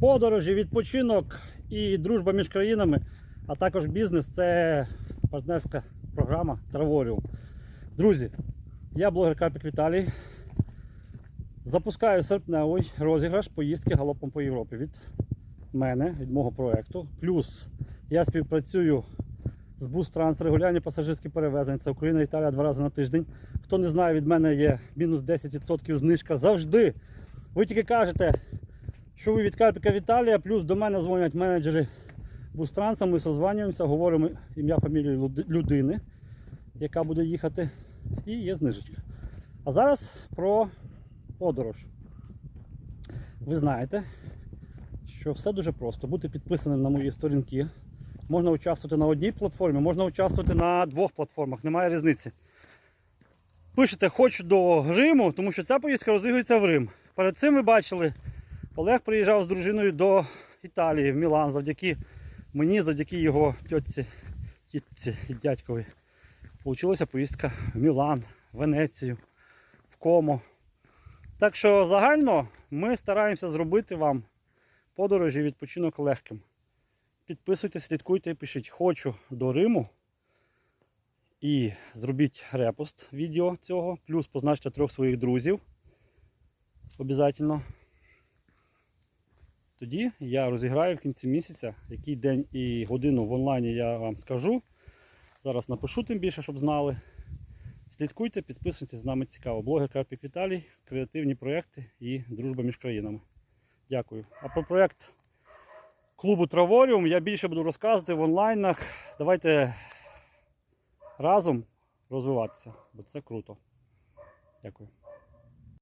Подорожі, відпочинок і дружба між країнами, а також бізнес це партнерська програма Travorіум. Друзі, я блогер Карпік Віталій. Запускаю серпневий розіграш поїздки галопом по Європі від мене, від мого проекту. Плюс я співпрацюю з Trans, регулярні пасажирські перевезення. Це Україна, Італія два рази на тиждень. Хто не знає, від мене є мінус 10% знижка завжди. Ви тільки кажете, що ви від Карпіка Віталія, плюс до мене дзвонять менеджери Бустранса, ми созванюємося, говоримо ім'я, фамілію людини, яка буде їхати, і є знижечка. А зараз про подорож. Ви знаєте, що все дуже просто. Бути підписаним на мої сторінки. Можна участвувати на одній платформі, можна участвувати на двох платформах, немає різниці. Пишете хочу до Риму, тому що ця поїздка розігрується в Рим. Перед цим ви бачили, Олег приїжджав з дружиною до Італії, в Мілан, завдяки мені, завдяки його тьотці, тітці і дядькові. Получилася поїздка в Мілан, Венецію, в Комо. Так що загально ми стараємося зробити вам подорожі відпочинок легким. Підписуйтесь, слідкуйте і пишіть хочу до Риму. І зробіть репост відео цього, плюс позначте трьох своїх друзів. Обязательно. Тоді я розіграю в кінці місяця, який день і годину в онлайні я вам скажу. Зараз напишу тим більше, щоб знали. Слідкуйте, підписуйтесь, з нами цікаво. Блогер Карпік Віталій, креативні проєкти і дружба між країнами. Дякую. А про проєкт клубу Траворіум я більше буду розказувати в онлайнах. Давайте разом розвиватися, бо це круто. Дякую.